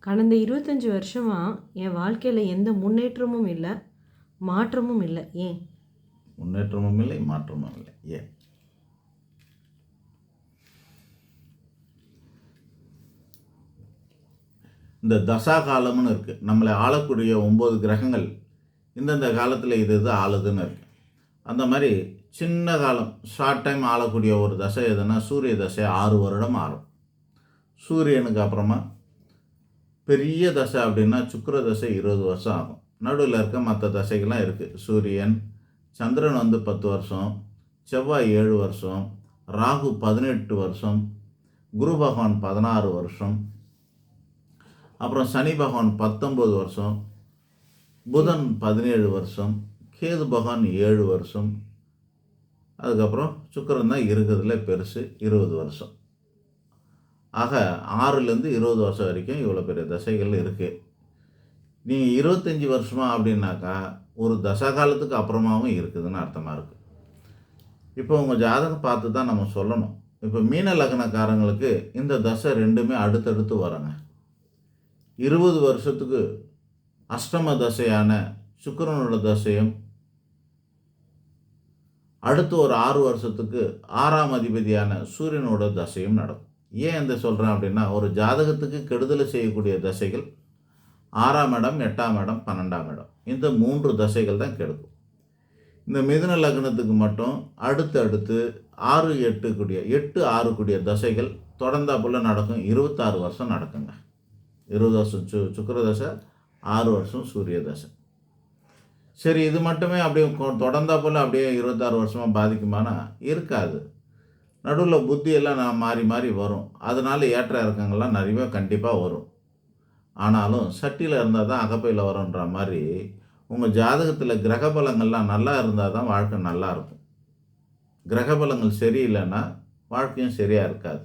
கடந்த இருபத்தஞ்சி வருஷமாக என் வாழ்க்கையில் எந்த முன்னேற்றமும் இல்லை மாற்றமும் இல்லை. ஏன்? முன்னேற்றமும் இல்லை மாற்றமும் இல்லை. ஏன்? இந்த தசா காலம்னு இருக்குது நம்மளை ஆளக்கூடிய ஒம்பது கிரகங்கள் இந்தந்த காலத்தில் இது இது ஆளுதுன்னு இருக்குது அந்த மாதிரி சின்ன காலம் ஷார்ட் டைம் ஆளக்கூடிய ஒரு தசை எதுனா சூரிய தசை ஆறு வருடம் ஆறும். சூரியனுக்கு அப்புறமா பெரிய தசை அப்படின்னா சுக்கிர தசை இருபது வருஷம் ஆகும். நடுவில் இருக்க மற்ற தசைகள்லாம் இருக்குது சூரியன் சந்திரன் வந்து பத்து வருஷம் செவ்வாய் ஏழு வருஷம் ராகு பதினெட்டு வருஷம் குரு பகவான் பதினாறு வருஷம் அப்புறம் சனி பகவான் பத்தொம்பது வருஷம் புதன் பதினேழு வருஷம் கேது பகவான் ஏழு வருஷம் அதுக்கப்புறம் சுக்கரன் தான் இருக்கிறதுல பெருசு இருபது வருஷம். ஆக ஆறுலேருந்து இருபது வருஷம் வரைக்கும் இவ்வளோ பெரிய தசைகள் இருக்குது நீங்கள் இருபத்தஞ்சி வருஷமா அப்படின்னாக்கா ஒரு தசா காலத்துக்கு அப்புறமாவும் இருக்குதுன்னு அர்த்தமாக இருக்குது இப்போ உங்கள் ஜாதகம் பார்த்து தான் நம்ம சொல்லணும். இப்போ மீன லக்னக்காரங்களுக்கு இந்த தசை ரெண்டுமே அடுத்தடுத்து வரங்க. இருபது வருஷத்துக்கு அஷ்டம தசையான சுக்கரனோட தசையும் அடுத்து ஒரு ஆறு வருஷத்துக்கு ஆறாம் அதிபதியான சூரியனோட தசையும் நடக்கும். ஏன் இந்த சொல்கிறேன் அப்படின்னா ஒரு ஜாதகத்துக்கு கெடுதலை செய்யக்கூடிய தசைகள் ஆறாம் இடம் எட்டாம் இடம் பன்னெண்டாம் இடம். இந்த மூன்று தசைகள் தான் கெடுக்கும் இந்த மிதுன லக்னத்துக்கு மட்டும் அடுத்து அடுத்து ஆறு எட்டு கூடிய எட்டு ஆறு கூடிய தசைகள் தொடர்ந்தாப்புல நடக்கும். இருபத்தாறு வருஷம் நடக்குங்க. இருபது வருஷம் சு சுக்கிர தசை ஆறு வருஷம் சூரிய தசை. சரி இது மட்டுமே அப்படியே கொ- தொடர்ந்தாப்புல அப்படியே இருபத்தாறு வருஷமாக பாதிக்குமானா இருக்காது. நடுவில் புத்தியெல்லாம் நான் மாறி மாறி வரும். அதனால் ஏற்ற இறக்கங்கள்லாம் நிறைய கண்டிப்பாக வரும். ஆனாலும் சட்டியில் இருந்தால் தான் அகப்பையில் வரும்ன்ற மாதிரி உங்கள் ஜாதகத்தில் கிரக பலங்கள்லாம் நல்லா இருந்தால் தான் வாழ்க்கை நல்லா இருக்கும். கிரக பலங்கள் சரியில்லைன்னா வாழ்க்கையும் சரியாக இருக்காது.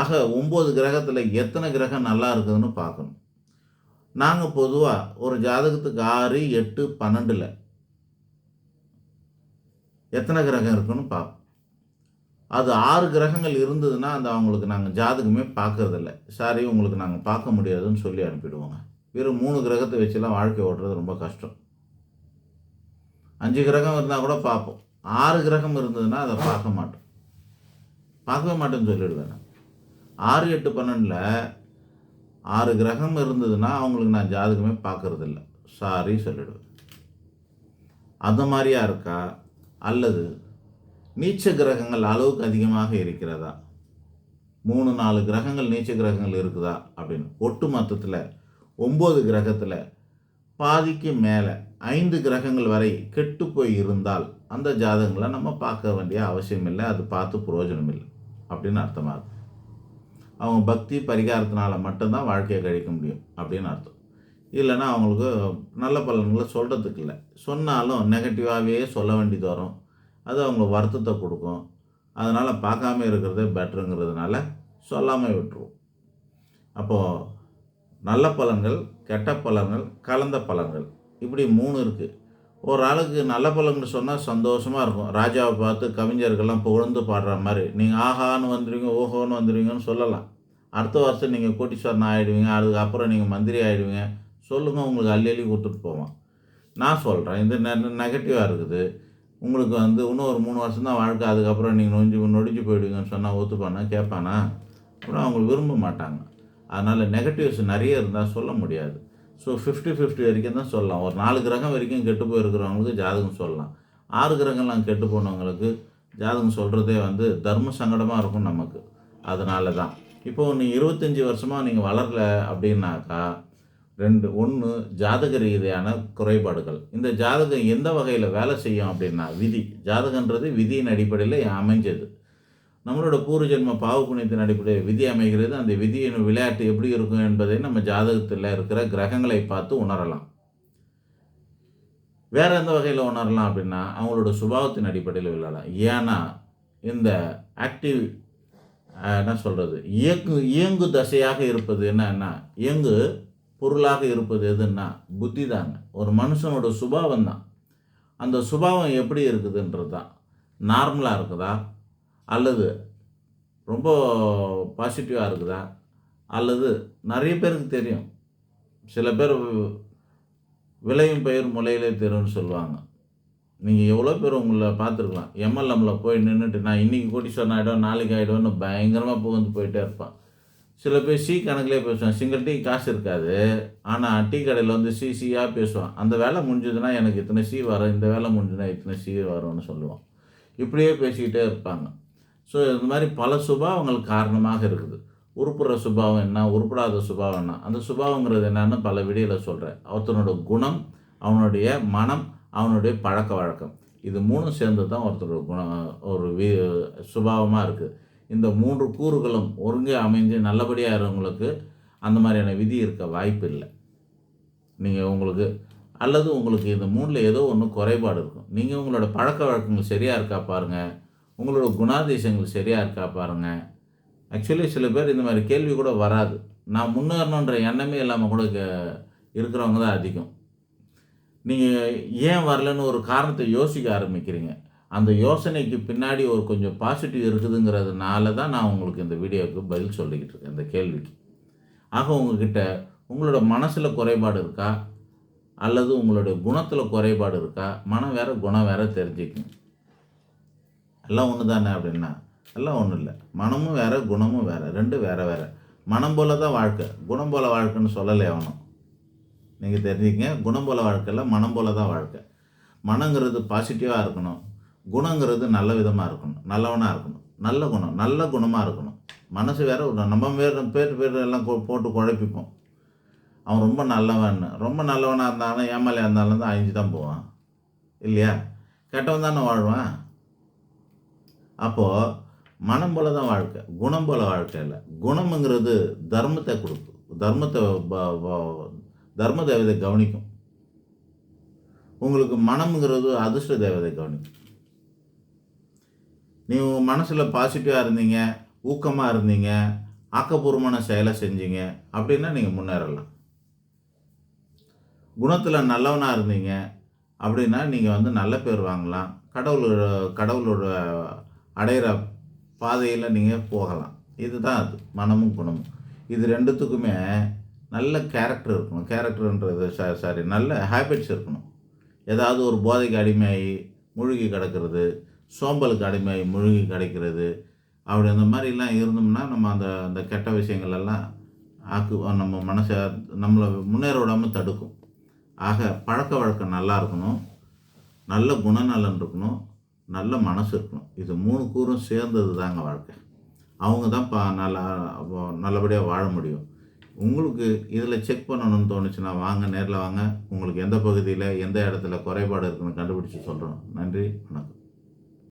ஆக ஒம்பது கிரகத்தில் எத்தனை கிரகம் நல்லா இருக்குதுன்னு பார்க்கணும். நாங்கள் பொதுவாக ஒரு ஜாதகத்துக்கு ஆறு எட்டு பன்னெண்டில் எத்தனை கிரகம் இருக்குன்னு பார்ப்போம். அது ஆறு கிரகங்கள் இருந்ததுன்னா அந்த அவங்களுக்கு நாங்கள் ஜாதகமே பார்க்கறதில்ல. சாரி உங்களுக்கு நாங்கள் பார்க்க முடியாதுன்னு சொல்லி அனுப்பிடுவோங்க. வெறும் மூணு கிரகத்தை வச்சுலாம் வாழ்க்கை ஓட்டுறது ரொம்ப கஷ்டம். அஞ்சு கிரகம் இருந்தால் கூட பார்ப்போம். ஆறு கிரகம் இருந்ததுன்னா அதை பார்க்க மாட்டோம். பார்க்கவே மாட்டேன்னு சொல்லிடுவேன் நான். ஆறு எட்டு பன்னெண்டில் ஆறு கிரகம் இருந்ததுன்னா அவங்களுக்கு நான் ஜாதகமே பார்க்கறதில்ல. சாரி சொல்லிடுவேன். அந்த மாதிரியா இருக்கா? அல்லது நீச்ச கிரகங்கள் அளவுக்கு அதிகமாக இருக்கிறதா? மூணு நாலு கிரகங்கள் நீச்ச கிரகங்கள் இருக்குதா? அப்படின்னு. ஒட்டு மொத்தத்தில் ஒம்பது கிரகத்தில் பாதிக்கு மேலே ஐந்து கிரகங்கள் வரை கெட்டு போய் இருந்தால் அந்த ஜாதகங்களை நம்ம பார்க்க வேண்டிய அவசியம் இல்லை. அது பார்த்து பிரயோஜனம் இல்லை அப்படின்னு அர்த்தமாகுது. அவங்க பக்தி பரிகாரத்தினால மட்டும்தான் வாழ்க்கையை கழிக்க முடியும் அப்படின்னு அர்த்தம். இல்லைன்னா அவங்களுக்கு நல்ல பலன்களை சொல்கிறதுக்கு இல்லை. சொன்னாலும் நெகட்டிவாகவே சொல்ல வேண்டியது வரும். அது அவங்களுக்கு வருத்தத்தை கொடுக்கும். அதனால் பார்க்காம இருக்கிறதே பெட்டருங்கிறதுனால சொல்லாமல் விட்டுருவோம். அப்போது நல்ல பழங்கள் கெட்ட பழங்கள் கலந்த பழங்கள் இப்படி மூணு இருக்குது ஒரு ஆளுக்கு நல்ல பழங்கள்னு சொன்னால் சந்தோஷமாக இருக்கும். ராஜாவை பார்த்து கவிஞர்கள்லாம் புகழ்ந்து பாடுற மாதிரி. நீங்கள் ஆஹான்னு வந்துடுவீங்க ஓஹோன்னு வந்துடுவீங்கன்னு சொல்லலாம். அடுத்த வருஷம் நீங்கள் கோட்டீஸ்வரன் ஆகிடுவீங்க அதுக்கப்புறம் நீங்கள் மந்திரி ஆகிடுவீங்க சொல்லுங்கள் உங்களுக்கு அள்ளி அள்ளி கொடுத்துட்டு போவோம். நான் சொல்கிறேன் இந்த நெகட்டிவாக இருக்குது. உங்களுக்கு வந்து இன்னும் ஒரு மூணு வருஷம் தான் வாழ்க்கை அதுக்கப்புறம் நீங்கள் நொஞ்சு நொடிஞ்சு போயிடுவீங்கன்னு சொன்னால் ஒத்துப்பானா? கேட்பானா அப்புறம் அவங்க விரும்ப மாட்டாங்க. அதனால் நெகட்டிவ்ஸ் நிறைய இருந்தால் சொல்ல முடியாது. ஸோ ஃபிஃப்டி ஃபிஃப்டி வரைக்கும் தான் சொல்லலாம். ஒரு நாலு கிரகம் வரைக்கும் கெட்டு போயிருக்கிறவங்களுக்கு ஜாதகம் சொல்லலாம். ஆறு கிரகம்லாம் கெட்டு போனவங்களுக்கு ஜாதகம் சொல்கிறதே வந்து தர்ம சங்கடமாக இருக்கும் நமக்கு. அதனால தான் இப்போது நீ இருபத்தஞ்சி வருஷமாக நீங்கள் வளரல அப்படின்னாக்கா ரெண்டு ஒன்று ஜாதக ரீதியான குறைபாடுகள். இந்த ஜாதகம் எந்த வகையில் வேலை செய்யும் அப்படின்னா விதி. ஜாதகன்றது விதியின் அடிப்படையில் அமைஞ்சது. நம்மளோட பூர்வஜன்ம பாவ புண்ணியத்தின் அடிப்படையில் விதி அமைகிறது. அந்த விதியின் விளையாட்டு எப்படி இருக்கும் என்பதை நம்ம ஜாதகத்தில் இருக்கிற கிரகங்களை பார்த்து உணரலாம். வேற எந்த வகையில் உணரலாம் அப்படின்னா அவங்களோட சுபாவத்தின் அடிப்படையில் விளையாடலாம். ஏன்னா இந்த ஆக்டிவ் என்ன சொல்கிறது இயக்கு இயங்கு தசையாக இருப்பது என்னன்னா இயங்கு பொருளாக இருப்பது எதுன்னா புத்தி தாங்க ஒரு மனுஷனோட சுபாவம் தான் அந்த சுபாவம் எப்படி இருக்குதுன்றது தான் நார்மலாக இருக்குதா? அல்லது ரொம்ப பாசிட்டிவாக இருக்குதா? அல்லது நிறைய பேருக்கு தெரியும். சில பேர் விளையும் பயிர் முளையிலே தெரியும்னு சொல்லுவாங்க. நீங்கள் எவ்வளோ பேர் உங்களை பார்த்துருக்கலாம். எம்எல்எம்ல போய் நின்றுட்டு நான் இன்றைக்கி கோடீஸ்வரன் ஆகிடும் நாளைக்கு ஆகிடும்னு பயங்கரமாக புகுந்து போயிட்டே இருப்பான். சில பேர் சி கணக்கிலே பேசுவான் சிங்கிள் டீ காசு இருக்காது. ஆனால் டீ கடையில் வந்து சி சியாக பேசுவான். அந்த வேலை முடிஞ்சதுன்னா எனக்கு இத்தனை சி வரும் இந்த வேலை முடிஞ்சதுன்னா இத்தனை சி வரும்னு சொல்லுவான். இப்படியே பேசிக்கிட்டே இருப்பாங்க. ஸோ இந்த மாதிரி பல சுபாவங்கள் காரணமாக இருக்குது. உருப்புற சுபாவம் என்ன? உருப்படாத சுபாவம் என்ன? அந்த சுபாவங்கிறது என்னன்னு பல வீடியோவில் சொல்கிறேன் ஒருத்தனோட குணம் அவனுடைய மனம் அவனுடைய பழக்க வழக்கம். இது மூணும் சேர்ந்து தான் ஒருத்தரோட குணம் ஒரு வி சுபாவமாக இருக்குது இந்த மூன்று கூறுகளும் ஒருங்கே அமைஞ்சு நல்லபடியாக இருந்தவங்களுக்கு அந்த மாதிரியான விதி இருக்க வாய்ப்பு இல்லை நீங்கள் உங்களுக்கு அல்லது உங்களுக்கு இந்த மூணில் ஏதோ ஒன்று குறைபாடு இருக்கும். நீங்கள் உங்களோட பழக்க வழக்கங்கள் சரியாக இருக்கா பாருங்கள் உங்களோட குணாதிசயங்கள் சரியாக இருக்கா பாருங்கள் ஆக்சுவலி சில பேர் இந்த மாதிரி கேள்வி கூட வராது. நான் முன்னேறணுன்ற எண்ணமே இல்லாமல் கூட இருக்கிறவங்க தான் அதிகம். நீங்கள் ஏன் வரலன்னு ஒரு காரணத்தை யோசிக்க ஆரம்பிக்கிறீங்க. அந்த யோசனைக்கு பின்னாடி ஒரு கொஞ்சம் பாசிட்டிவ் இருக்குதுங்கிறதுனால தான் நான் உங்களுக்கு இந்த வீடியோவுக்கு பதில் சொல்லிக்கிட்டு இருக்கேன் இந்த கேள்விக்கு. ஆக உங்ககிட்ட உங்களோட மனசில் குறைபாடு இருக்கா? அல்லது உங்களுடைய குணத்தில் குறைபாடு இருக்கா? மனம் வேறு குணம் வேறு தெரிஞ்சுக்கணும் எல்லாம் ஒன்று தானே அப்படின்னா? எல்லாம் ஒன்றும் இல்லை. மனமும் வேறு குணமும் வேறு. ரெண்டு வேறு வேறு. மனம் போல தான் வாழ்க்கை. குணம் போல வாழ்க்கைன்னு சொல்லலை அவனும். நீங்கள் தெரிஞ்சுக்கங்க. குணம் போல வாழ்க்கையில் மனம் போல தான் வாழ்க்கை. மனங்கிறது பாசிட்டிவாக இருக்கணும். குணங்கிறது நல்ல விதமாக இருக்கணும். நல்லவனாக இருக்கணும். நல்ல குணம். நல்ல குணமாக இருக்கணும். மனசு வேறு நம்ம வேறு பேர் பேர் எல்லாம் கொ- போட்டு குழப்பிப்போம். அவன் ரொம்ப நல்லவன். ரொம்ப நல்லவனாக இருந்தாலும் ஏமாலியாக இருந்தாலும் தான் அழிஞ்சு தான் போவான். இல்லையா? கெட்டவன் தானே வாழ்வான். அப்போது மனம் போல தான் வாழ்க்கை. குணம் போல வாழ்க்கை இல்லை. குணம்ங்கிறது தர்மத்தை கொடுக்கும். தர்மத்தை தர்ம தேவதை கவனிக்கும். உங்களுக்கு மனம்ங்கிறது அதிர்ஷ்ட தேவதை கவனிக்கும். நீ உங்கள் மனசில் பாசிட்டிவாக இருந்தீங்க ஊக்கமாக இருந்தீங்க ஆக்கப்பூர்வமான செயலை செஞ்சீங்க அப்படின்னா நீங்கள் முன்னேறலாம். குணத்தில் நல்லவனாக இருந்தீங்க அப்படின்னா நீங்கள் வந்து நல்ல பேர் வாங்கலாம். கடவுளோட கடவுளோட அடையிற பாதையில் நீங்கள் போகலாம். இதுதான் அது. மனமும் குணமும். இது ரெண்டுத்துக்குமே நல்ல கேரக்டர் இருக்கணும். கேரக்டர்ன்றது சாரி நல்ல ஹேபிட்ஸ் இருக்கணும். ஏதாவது ஒரு போதைக்கு அடிமையாகி மூழ்கி கிடக்கிறது சோம்பலுக்கு அடிமை முழுகி கிடைக்கிறது. அப்படி அந்த மாதிரிலாம் இருந்தோம்னா நம்ம அந்த அந்த கெட்ட விஷயங்கள் எல்லாம் ஆக்கு நம்ம மனசை நம்மளை முன்னேற விடாமல் தடுக்கும். ஆக பழக்க வழக்கம் நல்லா இருக்கணும். நல்ல குணநலன் இருக்கணும். நல்ல மனசு இருக்கணும். இது மூணு கூறும் சேர்ந்தது தாங்க வாழ்க்கை. அவங்க தான் பா நல்லா நல்லபடியாக வாழ முடியும். உங்களுக்கு இதில் செக் பண்ணணும்னு தோணுச்சுன்னா வாங்க நேரில் வாங்க. உங்களுக்கு எந்த பகுதியில் எந்த இடத்துல குறைபாடு இருக்குன்னு கண்டுபிடிச்சி சொல்கிறோம் நன்றி வணக்கம்.